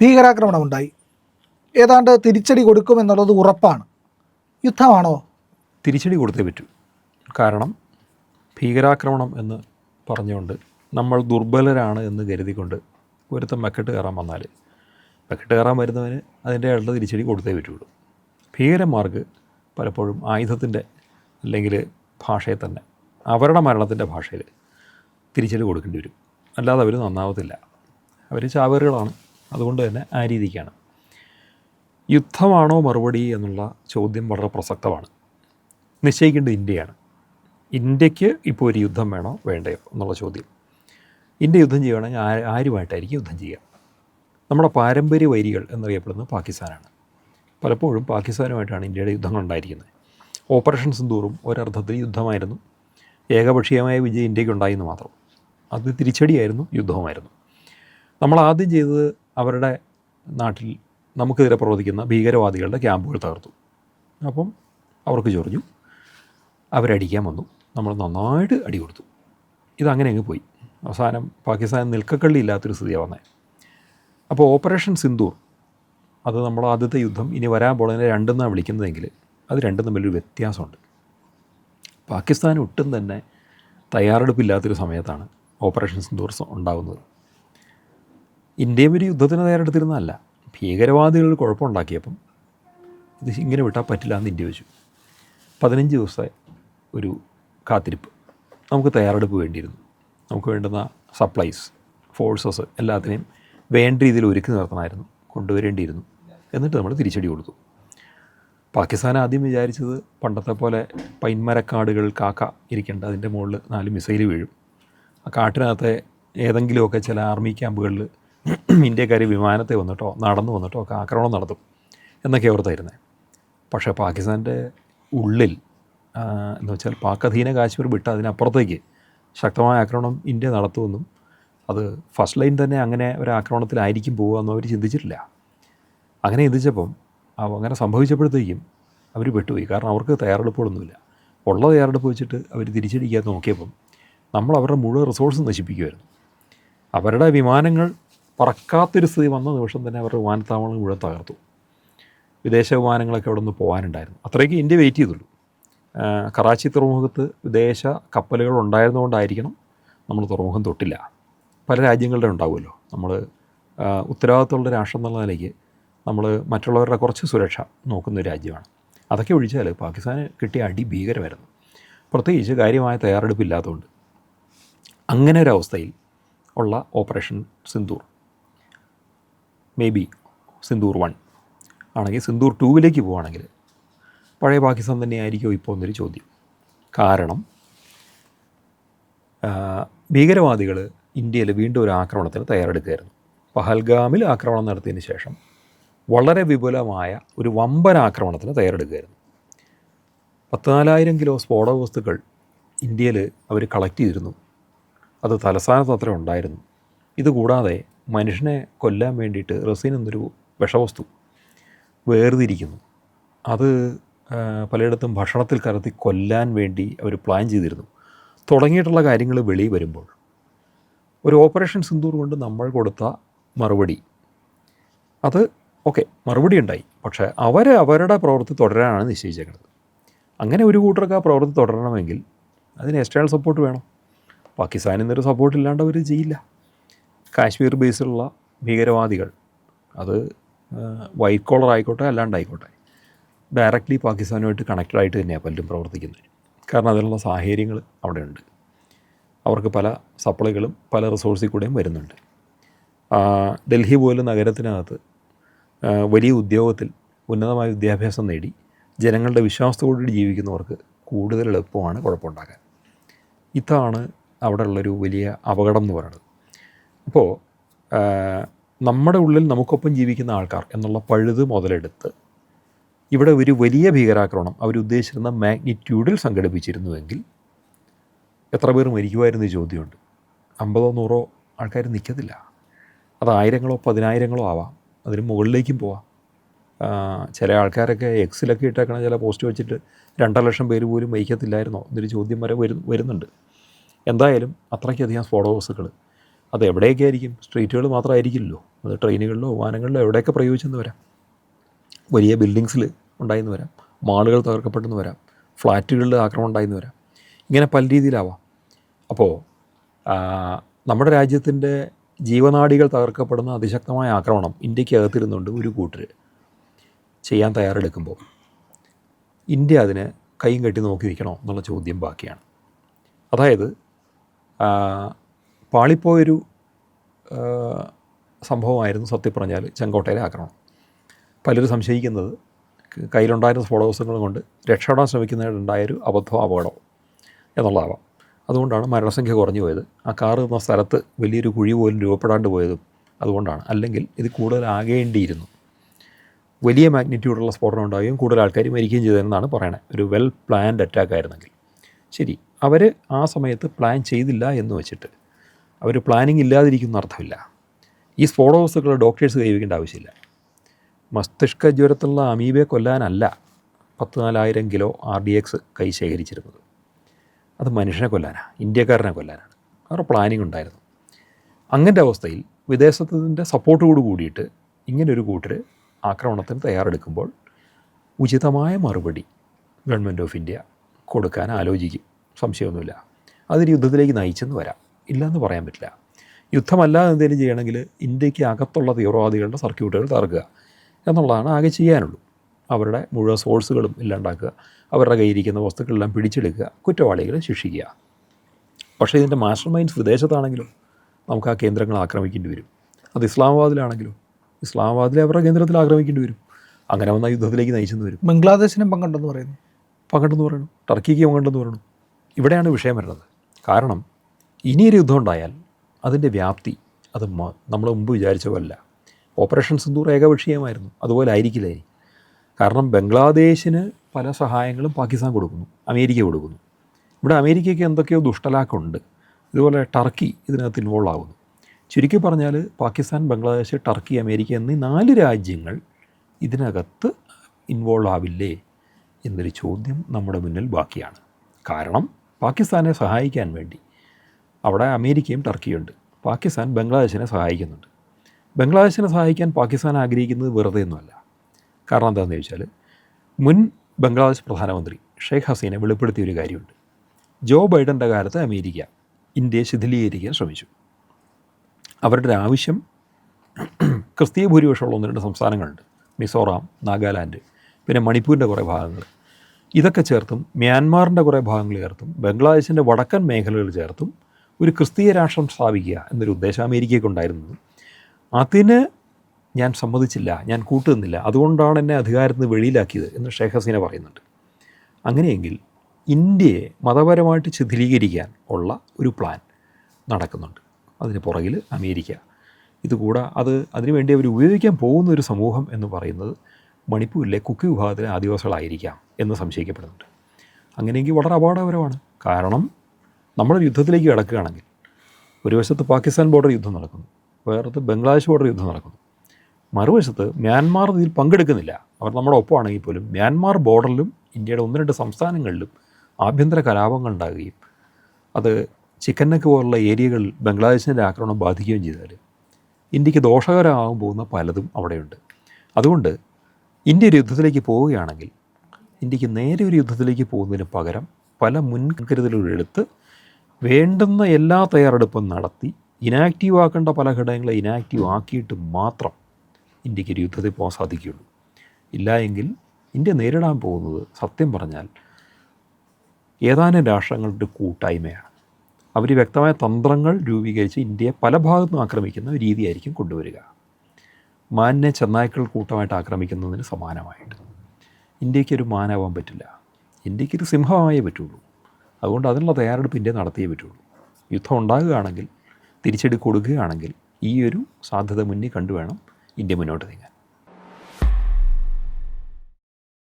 ഭീകരാക്രമണം ഉണ്ടായി ഏതാണ്ട് തിരിച്ചടി കൊടുക്കുമെന്നുള്ളത് ഉറപ്പാണ്. യുദ്ധമാണോ? തിരിച്ചടി കൊടുത്തേ പറ്റൂ. കാരണം ഭീകരാക്രമണം എന്ന് പറഞ്ഞുകൊണ്ട് നമ്മൾ ദുർബലരാണ് എന്ന് കരുതിക്കൊണ്ട് ഒരുത്തൻ മെക്കെട്ട് കയറാൻ വന്നാൽ മെക്കെട്ട് കയറാൻ വരുന്നവന് അതിന്റെ ആയിട്ടുള്ള തിരിച്ചടി കൊടുത്തേ പറ്റുള്ളൂ. ഭീകരന്മാർക്ക് പലപ്പോഴും ആയുധത്തിന്റെ അല്ലെങ്കിൽ ഭാഷയെ തന്നെ അവരുടെ മരണത്തിന്റെ ഭാഷയിൽ തിരിച്ചടി കൊടുക്കേണ്ടി വരും. അല്ലാതെ അവർ നന്നാവത്തില്ല. അവർ ചാവേറുകളാണ്. അതുകൊണ്ട് തന്നെ ആ രീതിക്കാണ്. യുദ്ധമാണോ മറുപടി എന്നുള്ള ചോദ്യം വളരെ പ്രസക്തമാണ്. നിശ്ചയിക്കേണ്ടത് ഇന്ത്യയാണ്. ഇന്ത്യയ്ക്ക് ഇപ്പോൾ ഒരു യുദ്ധം വേണോ വേണ്ടയോ എന്നുള്ള ചോദ്യം. ഇന്ത്യ യുദ്ധം ചെയ്യുകയാണെങ്കിൽ ആരുമായിട്ടായിരിക്കും യുദ്ധം ചെയ്യുക? നമ്മുടെ പാരമ്പര്യ വൈരികൾ എന്നറിയപ്പെടുന്നത് പാകിസ്ഥാനാണ്. പലപ്പോഴും പാകിസ്ഥാനുമായിട്ടാണ് ഇന്ത്യയുടെ യുദ്ധങ്ങൾ ഉണ്ടായിരിക്കുന്നത്. ഓപ്പറേഷൻ സിന്ദൂറും ഒരർത്ഥത്തിൽ യുദ്ധമായിരുന്നു. ഏകപക്ഷീയമായ വിജയം ഇന്ത്യയ്ക്ക് എന്ന് മാത്രം. അത് തിരിച്ചടിയായിരുന്നു യുദ്ധവുമായിരുന്നു. നമ്മൾ ആദ്യം ചെയ്തത് അവരുടെ നാട്ടിൽ നമുക്കെതിരെ പ്രവർത്തിക്കുന്ന ഭീകരവാദികളുടെ ക്യാമ്പുകൾ തകർത്തു. അപ്പം അവർക്ക് ചൊറിഞ്ഞു. അവരടിക്കാൻ വന്നു. നമ്മൾ നന്നായിട്ട് അടി കൊടുത്തു. ഇതങ്ങനെ അങ്ങ് പോയി. അവസാനം പാകിസ്ഥാൻ നിൽക്കക്കള്ളി ഇല്ലാത്തൊരു സ്ഥിതിയാണ് വന്നത് അപ്പോൾ ഓപ്പറേഷൻ സിന്ദൂർ അത് നമ്മൾ ആദ്യത്തെ യുദ്ധം ഇനി വരാൻ പോകുന്നതിനെ രണ്ടെന്നാണ് വിളിക്കുന്നതെങ്കിൽ അത് രണ്ടും തമ്മിലൊരു വ്യത്യാസമുണ്ട്. പാകിസ്ഥാൻ ഒട്ടും തന്നെ തയ്യാറെടുപ്പില്ലാത്തൊരു സമയത്താണ് ഓപ്പറേഷൻ സിന്ദൂർ ഉണ്ടാകുന്നത് ഇന്ത്യയും ഒരു യുദ്ധത്തിന് തയ്യാറെടുത്തിരുന്നതല്ല. ഭീകരവാദികൾ കുഴപ്പമുണ്ടാക്കിയപ്പം ഇത് ഇങ്ങനെ വിട്ടാൽ പറ്റില്ല എന്ന് ഇന്ത്യ വെച്ചു. പതിനഞ്ച് ദിവസത്തെ ഒരു കാത്തിരിപ്പ് നമുക്ക് തയ്യാറെടുപ്പ് വേണ്ടിയിരുന്നു. നമുക്ക് വേണ്ടുന്ന സപ്ലൈസ് ഫോഴ്സസ് എല്ലാത്തിനെയും വേണ്ട രീതിയിൽ ഒരുക്കി നിർത്തണമായിരുന്നു കൊണ്ടുവരേണ്ടിയിരുന്നു. എന്നിട്ട് നമ്മൾ തിരിച്ചടി കൊടുത്തു. പാകിസ്ഥാൻ ആദ്യം വിചാരിച്ചത് പണ്ടത്തെ പോലെ പൈൻമരക്കാടുകൾ കാക്ക ഇരിക്കേണ്ട അതിന്റെ മുകളിൽ നാല് മിസൈൽ വീഴും. ആ കാട്ടിനകത്തെ ഏതെങ്കിലുമൊക്കെ ചില ആർമി ക്യാമ്പുകളിൽ ഇന്ത്യക്കാർ വിമാനത്തെ വന്നിട്ടോ നടന്നു വന്നിട്ടോ ഒക്കെ ആക്രമണം നടത്തും എന്നൊക്കെ ഓർത്തായിരുന്നത് പക്ഷേ പാകിസ്ഥാന്റെ ഉള്ളിൽ എന്ന് വെച്ചാൽ പാക് അധീന കാശ്മീർ വിട്ട് അതിനപ്പുറത്തേക്ക് ശക്തമായ ആക്രമണം ഇന്ത്യ നടത്തുമെന്നും അത് ഫസ്റ്റ് ലൈൻ തന്നെ അങ്ങനെ ഒരു ആക്രമണത്തിലായിരിക്കും പോകുക എന്ന് അവർ ചിന്തിച്ചിട്ടില്ല. അങ്ങനെ ചിന്തിച്ചപ്പം അങ്ങനെ സംഭവിച്ചപ്പോഴത്തേക്കും അവർ പെട്ടുപോയി കാരണം അവർക്ക് തയ്യാറെടുപ്പുകളൊന്നുമില്ല. ഉള്ള തയ്യാറെടുപ്പ് വെച്ചിട്ട് അവർ തിരിച്ചടിക്കാൻ നോക്കിയപ്പം നമ്മൾ അവരുടെ മുഴുവൻ റിസോഴ്സ് നശിപ്പിക്കുമായിരുന്നു അവരുടെ വിമാനങ്ങൾ പറക്കാത്തൊരു സ്ഥിതി വന്ന നിമിഷം തന്നെ അവരുടെ വിമാനത്താവളങ്ങൾ മുഴുവൻ തകർത്തു. വിദേശ വിമാനങ്ങളൊക്കെ അവിടെ നിന്ന് പോകാനുണ്ടായിരുന്നു. അത്രയ്ക്ക് ഇന്ത്യ വെയിറ്റ് ചെയ്തുള്ളൂ. കറാച്ചി തുറമുഖത്ത് വിദേശ കപ്പലുകൾ ഉണ്ടായിരുന്നുകൊണ്ടായിരിക്കണം നമ്മൾ തുറമുഖം തൊട്ടില്ല. പല രാജ്യങ്ങളുടെ ഉണ്ടാവുമല്ലോ. നമ്മൾ ഉത്തരവാദിത്തമുള്ള രാഷ്ട്രം എന്നുള്ള നിലയ്ക്ക് നമ്മൾ മറ്റുള്ളവരുടെ കുറച്ച് സുരക്ഷ നോക്കുന്ന ഒരു രാജ്യമാണ്. അതൊക്കെ ഒഴിച്ചാൽ പാകിസ്ഥാന് കിട്ടിയ അടി ഭീകരമായിരുന്നു. പ്രത്യേകിച്ച് കാര്യമായ തയ്യാറെടുപ്പില്ലാത്തതുകൊണ്ട്. അങ്ങനെ ഒരവസ്ഥയിൽ ഉള്ള operation Sindoor. Maybe Sindoor one ആണെങ്കിൽ സിന്ദൂർ ടൂവിലേക്ക് പോവുകയാണെങ്കിൽ പഴയ പാകിസ്ഥാൻ തന്നെയായിരിക്കും ഇപ്പോൾ എന്നൊരു ചോദ്യം. കാരണം ഭീകരവാദികൾ ഇന്ത്യയിൽ വീണ്ടും ഒരു ആക്രമണത്തിന് തയ്യാറെടുക്കുകയായിരുന്നു. പഹൽഗാമിൽ ആക്രമണം നടത്തിയതിന് ശേഷം വളരെ വിപുലമായ ഒരു വമ്പൻ ആക്രമണത്തിന് തയ്യാറെടുക്കുകയായിരുന്നു. പത്തിനാലായിരം കിലോ സ്ഫോടക വസ്തുക്കൾ ഇന്ത്യയിൽ അവർ കളക്ട് ചെയ്തിരുന്നു. അത് തലസ്ഥാനത്ത് അത്ര ഉണ്ടായിരുന്നു. ഇതുകൂടാതെ മനുഷ്യനെ കൊല്ലാൻ വേണ്ടിയിട്ട് റസീൻ എന്നൊരു വിഷവസ്തു വേർതിരിക്കുന്നു. അത് പലയിടത്തും ഭക്ഷണത്തിൽ കലർത്തി കൊല്ലാൻ വേണ്ടി അവർ പ്ലാൻ ചെയ്തിരുന്നു. തുടങ്ങിയിട്ടുള്ള കാര്യങ്ങൾ വെളിയിൽ വരുമ്പോൾ ഒരു ഓപ്പറേഷൻ സിന്ദൂർ കൊണ്ട് നമ്മൾ കൊടുത്ത മറുപടി അത് ഓക്കെ മറുപടി ഉണ്ടായി. പക്ഷേ അവർ അവരുടെ പ്രവൃത്തി തുടരാനാണ് നിശ്ചയിച്ചേക്കുന്നത്. അങ്ങനെ ഒരു കൂട്ടർക്ക് ആ പ്രവൃത്തി തുടരണമെങ്കിൽ അതിന് എക്സ്റ്റേണൽ സപ്പോർട്ട് വേണം. പാകിസ്ഥാനിൽ നിന്നൊരു സപ്പോർട്ട് ഇല്ലാണ്ട് അവർ ചെയ്യില്ല. കാശ്മീർ ബേസിലുള്ള ഭീകരവാദികൾ. അത് വൈറ്റ് കോളർ ആയിക്കോട്ടെ അല്ലാണ്ടായിക്കോട്ടെ ഡയറക്റ്റ്ലി പാകിസ്ഥാനുമായിട്ട് കണക്റ്റഡ് ആയിട്ട് തന്നെയാണ് പലരും പ്രവർത്തിക്കുന്നത്. കാരണം അതിനുള്ള സാഹചര്യങ്ങൾ അവിടെയുണ്ട്. അവർക്ക് പല സപ്ലൈകളും പല റിസോഴ്സിൽ കൂടെയും വരുന്നുണ്ട്. ഡൽഹി പോലും നഗരത്തിനകത്ത് വലിയ ഉദ്യോഗത്തിൽ ഉന്നതമായ വിദ്യാഭ്യാസം നേടി ജനങ്ങളുടെ വിശ്വാസത്തോടുകൂടി ജീവിക്കുന്നവർക്ക് കൂടുതൽ എളുപ്പമാണ് കുഴപ്പമുണ്ടാക്കാൻ. ഇതാണ് അവിടെയുള്ളൊരു വലിയ അപകടം എന്ന് പറയുന്നത്. അപ്പോൾ നമ്മുടെ ഉള്ളിൽ നമുക്കൊപ്പം ജീവിക്കുന്ന ആൾക്കാർ എന്നുള്ള പഴുത് മുതലെടുത്ത് ഇവിടെ ഒരു വലിയ ഭീകരാക്രമണം അവരുദ്ദേശിച്ചിരുന്ന മാഗ്നിറ്റ്യൂഡിൽ സംഘടിപ്പിച്ചിരുന്നുവെങ്കിൽ എത്ര പേർ മരിക്കുമായിരുന്നു ചോദ്യമുണ്ട്. അമ്പതോ നൂറോ ആൾക്കാർ നിൽക്കത്തില്ല. അത് ആയിരങ്ങളോ പതിനായിരങ്ങളോ ആവാം. അതിന് മുകളിലേക്കും പോവാം. ചില ആൾക്കാരൊക്കെ എക്സിലൊക്കെ ഇട്ടേക്കണ ചില പോസ്റ്റ് വെച്ചിട്ട് രണ്ടര ലക്ഷം പേര് പോലും വഹിക്കത്തില്ലായിരുന്നോ എന്നൊരു ചോദ്യം വരെ വരുന്നുണ്ട്. എന്തായാലും അത്രയ്ക്കധികം വസ്തുക്കൾ അത് എവിടെയൊക്കെ ആയിരിക്കും? സ്ട്രീറ്റുകൾ മാത്രമായിരിക്കില്ലല്ലോ. അത് ട്രെയിനുകളിലോ വിമാനങ്ങളിലോ എവിടെയൊക്കെ പ്രയോഗിച്ചെന്ന് വരാം. വലിയ ബിൽഡിങ്സിൽ ഉണ്ടായിന്ന് വരാം. മാളുകൾ തകർക്കപ്പെട്ടെന്ന് വരാം. ഫ്ലാറ്റുകളിൽ ആക്രമണം ഉണ്ടായിന്ന് വരാം. ഇങ്ങനെ പല രീതിയിലാവാം. അപ്പോൾ നമ്മുടെ രാജ്യത്തിന്റെ ജീവനാടികൾ തകർക്കപ്പെടുന്ന അതിശക്തമായ ആക്രമണം ഇന്ത്യയ്ക്ക് അകത്തിരുന്നുണ്ട് ഒരു കൂട്ടർ ചെയ്യാൻ തയ്യാറെടുക്കുമ്പോൾ ഇന്ത്യ അതിന് കൈയും കെട്ടി നോക്കി എന്നുള്ള ചോദ്യം ബാക്കിയാണ്. അതായത് പാളിപ്പോയൊരു സംഭവമായിരുന്നു സത്യം പറഞ്ഞാൽ ചെങ്കോട്ടയിലെ ആക്രമണം. പലരും സംശയിക്കുന്നത് കയ്യിലുണ്ടായിരുന്ന സ്ഫോടകവസ്തുക്കൾ കൊണ്ട് രക്ഷപ്പെടാൻ ശ്രമിക്കുന്നതിനുണ്ടായൊരു അബദ്ധം അപകടം എന്നുള്ളതാവാം. അതുകൊണ്ടാണ് മരണസംഖ്യ കുറഞ്ഞു പോയത്. ആ കാർ എന്ന സ്ഥലത്ത് വലിയൊരു കുഴി പോലും രൂപപ്പെടാണ്ട് പോയതും അതുകൊണ്ടാണ്. അല്ലെങ്കിൽ ഇത് കൂടുതലാകേണ്ടിയിരുന്നു. വലിയ മാഗ്നിറ്റ്യൂഡുള്ള സ്ഫോടനം ഉണ്ടാവുകയും കൂടുതൽ ആൾക്കാർ മരിക്കുകയും ചെയ്തതെന്നാണ് പറയണത് ഒരു വെൽ പ്ലാൻഡ് അറ്റാക്ക് ആയിരുന്നെങ്കിൽ ശരി അവർ ആ സമയത്ത് പ്ലാൻ ചെയ്തില്ല എന്ന് വെച്ചിട്ട് അവർ പ്ലാനിങ് ഇല്ലാതിരിക്കുന്ന അർത്ഥമില്ല. ഈ സ്ഫോടക വസ്തുക്കൾ ഡോക്ടേഴ്സ് കൈവയ്ക്കേണ്ട ആവശ്യമില്ല. മസ്തിഷ്ക ജ്വരത്തുള്ള അമീബയെ കൊല്ലാനല്ല പത്ത് നാലായിരം കിലോ ആർ ഡി എക്സ് കൈ ശേഖരിച്ചിരുന്നത്. അത് മനുഷ്യനെ കൊല്ലാനാണ് ഇന്ത്യക്കാരനെ കൊല്ലാനാണ്. അവരുടെ പ്ലാനിങ് ഉണ്ടായിരുന്നു. അങ്ങനത്തെ അവസ്ഥയിൽ വിദേശത്തിന്റെ സപ്പോർട്ടോട് കൂടിയിട്ട് ഇങ്ങനൊരു കൂട്ടർ ആക്രമണത്തിന് തയ്യാറെടുക്കുമ്പോൾ ഉചിതമായ മറുപടി ഗവൺമെന്റ് ഓഫ് ഇന്ത്യ കൊടുക്കാൻ ആലോചിക്കും. സംശയമൊന്നുമില്ല. അതൊരു യുദ്ധത്തിലേക്ക് നയിച്ചെന്ന് വരാം. ഇല്ലയെന്ന് പറയാൻ പറ്റില്ല. യുദ്ധമല്ലാതെ എന്തെങ്കിലും ചെയ്യണമെങ്കിൽ ഇന്ത്യയ്ക്ക് അകത്തുള്ള തീവ്രവാദികളുടെ സർക്യൂട്ടുകൾ തകർക്കുക എന്നുള്ളതാണ് ആകെ ചെയ്യാനുള്ളൂ. അവരുടെ മുഴുവൻ സോഴ്സുകളും ഇല്ലാണ്ടാക്കുക അവരുടെ കയ്യിരിക്കുന്ന വസ്തുക്കളെല്ലാം പിടിച്ചെടുക്കുക കുറ്റവാളികളെ ശിക്ഷിക്കുക. പക്ഷേ ഇതിന്റെ മാസ്റ്റർ മൈൻഡ്സ് വിദേശത്താണെങ്കിലും നമുക്ക് ആ കേന്ദ്രങ്ങൾ ആക്രമിക്കേണ്ടി വരും. അത് ഇസ്ലാമാബാദിലാണെങ്കിലും ഇസ്ലാമാബാദിലെ അവരുടെ കേന്ദ്രത്തിൽ ആക്രമിക്കേണ്ടി വരും. അങ്ങനെ വന്നാൽ യുദ്ധത്തിലേക്ക് നയിച്ചെന്ന് വരും. ബംഗ്ലാദേശിനും പങ്കുണ്ടെന്ന് പറയുന്നു. പങ്കുണ്ടെന്ന് പറയണം ടർക്കിക്ക് പങ്കുണ്ടെന്ന് പറയണം ഇവിടെയാണ് വിഷയം വരുന്നത്. കാരണം ഇനിയൊരു യുദ്ധം ഉണ്ടായാൽ അതിന്റെ വ്യാപ്തി അത് നമ്മൾ മുമ്പ് വിചാരിച്ച പോലല്ല. ഓപ്പറേഷൻ സിന്ദൂർ ഏകപക്ഷീയമായിരുന്നു. അതുപോലെ ആയിരിക്കില്ല? ഇനി കാരണം ബംഗ്ലാദേശിന് പല സഹായങ്ങളും പാകിസ്ഥാൻ കൊടുക്കുന്നു. അമേരിക്ക കൊടുക്കുന്നു. ഇവിടെ അമേരിക്കയ്ക്ക് എന്തൊക്കെയോ ദുഷ്ടലാക്കുണ്ട്. ഇതുപോലെ ടർക്കി ഇതിനകത്ത് ഇൻവോൾവ് ആകുന്നു ചുരുക്കി പറഞ്ഞാൽ പാകിസ്ഥാൻ ബംഗ്ലാദേശ് ടർക്കി അമേരിക്ക എന്നീ നാല് രാജ്യങ്ങൾ ഇതിനകത്ത് ഇൻവോൾവ് ആവില്ലേ എന്നൊരു ചോദ്യം നമ്മുടെ മുന്നിൽ ബാക്കിയാണ്. കാരണം പാകിസ്ഥാനെ സഹായിക്കാൻ വേണ്ടി അവിടെ അമേരിക്കയും ടർക്കിയും ഉണ്ട് പാകിസ്ഥാൻ ബംഗ്ലാദേശിനെ സഹായിക്കുന്നുണ്ട്. ബംഗ്ലാദേശിനെ സഹായിക്കാൻ പാകിസ്ഥാൻ ആഗ്രഹിക്കുന്നത് വെറുതെ ഒന്നുമല്ല. കാരണം എന്താണെന്ന് ചോദിച്ചാൽ മുൻ ബംഗ്ലാദേശ് പ്രധാനമന്ത്രി ഷെയ്ഖ് ഹസീന വെളിപ്പെടുത്തിയ ഒരു കാര്യമുണ്ട്. ജോ ബൈഡന്റെ കാലത്ത് അമേരിക്ക ഇന്ത്യയെ ശിഥിലീകരിക്കാൻ ശ്രമിച്ചു. അവരുടെ ആവശ്യം ക്രിസ്തീയ ഭൂരിപക്ഷമുള്ള ഒന്ന് രണ്ട് സംസ്ഥാനങ്ങളുണ്ട്. മിസോറാം നാഗാലാൻഡ് പിന്നെ മണിപ്പൂരിന്റെ കുറേ ഭാഗങ്ങൾ. ഇതൊക്കെ ചേർത്തും മ്യാൻമാറിന്റെ കുറേ ഭാഗങ്ങൾ ചേർത്തും ബംഗ്ലാദേശിന്റെ വടക്കൻ മേഖലകൾ ചേർത്തും ഒരു ക്രിസ്തീയ രാഷ്ട്രം സ്ഥാപിക്കുക എന്നൊരു ഉദ്ദേശം അമേരിക്കയ്ക്ക് ഉണ്ടായിരുന്നത്. അതിന് ഞാൻ സമ്മതിച്ചില്ല ഞാൻ കൂട്ടുനിന്നില്ല. അതുകൊണ്ടാണ് എന്നെ അധികാരത്തിൽ നിന്ന് വെളിയിലാക്കിയത് എന്ന് ഷേഖ് ഹസീന പറയുന്നുണ്ട്. അങ്ങനെയെങ്കിൽ ഇന്ത്യയെ മതപരമായിട്ട് ശിഥിലീകരിക്കാൻ ഉള്ള ഒരു പ്ലാൻ നടക്കുന്നുണ്ട്. അതിന് പുറകിൽ അമേരിക്ക. ഇതുകൂടാ അത് അതിനുവേണ്ടി അവർ ഉപയോഗിക്കാൻ പോകുന്ന ഒരു സമൂഹം എന്ന് പറയുന്നത് മണിപ്പൂരിലെ കുക്കി വിഭാഗത്തിലെ ആദിവാസികളായിരിക്കാം എന്ന് സംശയിക്കപ്പെടുന്നുണ്ട്. അങ്ങനെയെങ്കിൽ വളരെ അപകടകരമാണ് കാരണം നമ്മളൊരു യുദ്ധത്തിലേക്ക് കിടക്കുകയാണെങ്കിൽ ഒരു വശത്ത് പാകിസ്ഥാൻ ബോർഡർ യുദ്ധം നടക്കുന്നു വേറത്ത് ബംഗ്ലാദേശ് ബോർഡർ യുദ്ധം നടക്കുന്നു. മറുവശത്ത് മ്യാൻമാർ ഇതിൽ പങ്കെടുക്കുന്നില്ല. അവർ നമ്മുടെ ഒപ്പമാണെങ്കിൽ പോലും മ്യാൻമാർ ബോർഡറിലും ഇന്ത്യയുടെ ഒന്ന് രണ്ട് സംസ്ഥാനങ്ങളിലും ആഭ്യന്തര കലാപങ്ങൾ ഉണ്ടാകുകയും അത് ചിക്കനക്ക് പോലുള്ള ഏരിയകളിൽ ബംഗ്ലാദേശിന്റെ ആക്രമണം ബാധിക്കുകയും ചെയ്താൽ ഇന്ത്യയ്ക്ക് ദോഷകരമാകാൻ പോകുന്ന പലതും അവിടെയുണ്ട്. അതുകൊണ്ട് ഇന്ത്യ ഒരു യുദ്ധത്തിലേക്ക് പോവുകയാണെങ്കിൽ ഇന്ത്യയ്ക്ക് നേരെ ഒരു യുദ്ധത്തിലേക്ക് പോകുന്നതിന് പകരം പല മുൻകരുതലുകൾ എടുത്ത് വേണ്ടുന്ന എല്ലാ തയ്യാറെടുപ്പും നടത്തി ഇനാക്റ്റീവ് ആക്കേണ്ട പല ഘടകങ്ങളെ ഇനാക്റ്റീവ് ആക്കിയിട്ട് മാത്രം ഇന്ത്യയ്ക്ക് ഒരു യുദ്ധത്തിൽ പോകാൻ സാധിക്കുകയുള്ളൂ. ഇല്ല എങ്കിൽ ഇന്ത്യ നേരിടാൻ പോകുന്നത് സത്യം പറഞ്ഞാൽ ഏതാനും രാഷ്ട്രങ്ങളുടെ കൂട്ടായ്മയാണ്. അവർ വ്യക്തമായ തന്ത്രങ്ങൾ രൂപീകരിച്ച് ഇന്ത്യയെ പല ഭാഗത്തും ആക്രമിക്കുന്ന രീതിയായിരിക്കും കൊണ്ടുവരിക. മാനിനെ ചെന്നായ്ക്കൾ കൂട്ടമായിട്ട് ആക്രമിക്കുന്നതിന് സമാനമായിട്ട്. ഇന്ത്യക്കൊരു മാനാവാൻ പറ്റില്ല. ഇന്ത്യക്കൊരു സിംഹമായേ പറ്റുള്ളൂ. അതുകൊണ്ട് അതിനുള്ള തയ്യാറെടുപ്പ് ഇന്ത്യ നടത്തിയേ പറ്റുള്ളൂ. യുദ്ധം ഉണ്ടാകുകയാണെങ്കിൽ തിരിച്ചടി കൊടുക്കുകയാണെങ്കിൽ ഈ ഒരു സാധ്യത മുന്നിൽ കണ്ടുവേണം ഇന്ത്യ മുന്നോട്ട് നീങ്ങാൻ.